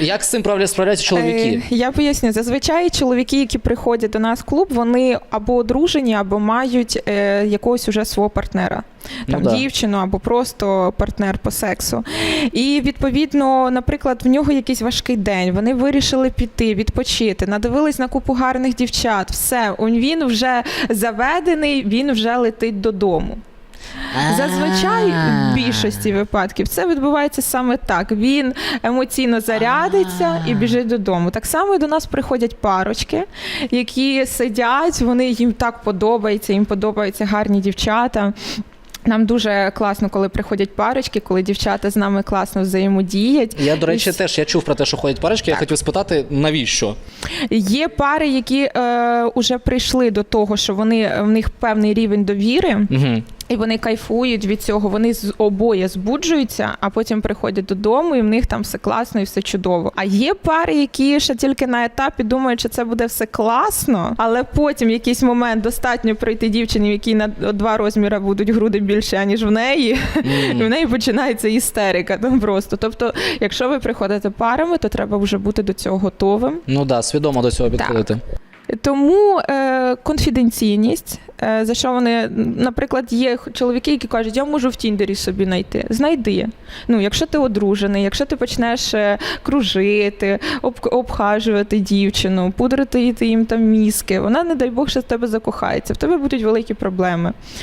Як з цим справляються чоловіки? Е, Я поясню, зазвичай чоловіки, які приходять до нас в клуб, вони або одружені, або мають е, якогось уже свого партнера. Ну Там да. дівчину або просто партнер по сексу. І відповідно, наприклад, в нього якийсь важкий день. Вони вирішили піти, відпочити, надивились на купу гарних дівчат. Все, він вже заведений, він вже летить додому. Зазвичай в більшості випадків це відбувається саме так. Він емоційно зарядиться і біжить додому. Так само і до нас приходять парочки, які сидять, вони їм так подобається, їм подобаються гарні дівчата. Нам дуже класно, коли приходять парочки, коли дівчата з нами класно взаємодіють. Я, до речі, І теж я чув про те, що ходять парочки. Я хотів спитати, навіщо? Є пари, які е, уже прийшли до того, що вони в них певний рівень довіри. Угу. І вони кайфують від цього. Вони з обоє збуджуються, а потім приходять додому, і в них там все класно і все чудово. А є пари, які ще тільки на етапі думають, що це буде все класно, але потім в якийсь момент достатньо прийти дівчині, в якій на два розміри будуть груди більше, аніж в неї. І в неї починається істерика. Там просто. Тобто, якщо ви приходите парами, то треба вже бути до цього готовим. Ну да, свідомо до цього підходити. Тому е, конфіденційність, е, за що вони, наприклад, є чоловіки, які кажуть, я можу в Тіндері собі знайти. Знайди. Ну, якщо ти одружений, якщо ти почнеш е, кружити, об, обхажувати дівчину, пудрити їм там мізки, вона, не дай Бог, ще з тебе закохається. В тебе будуть великі проблеми.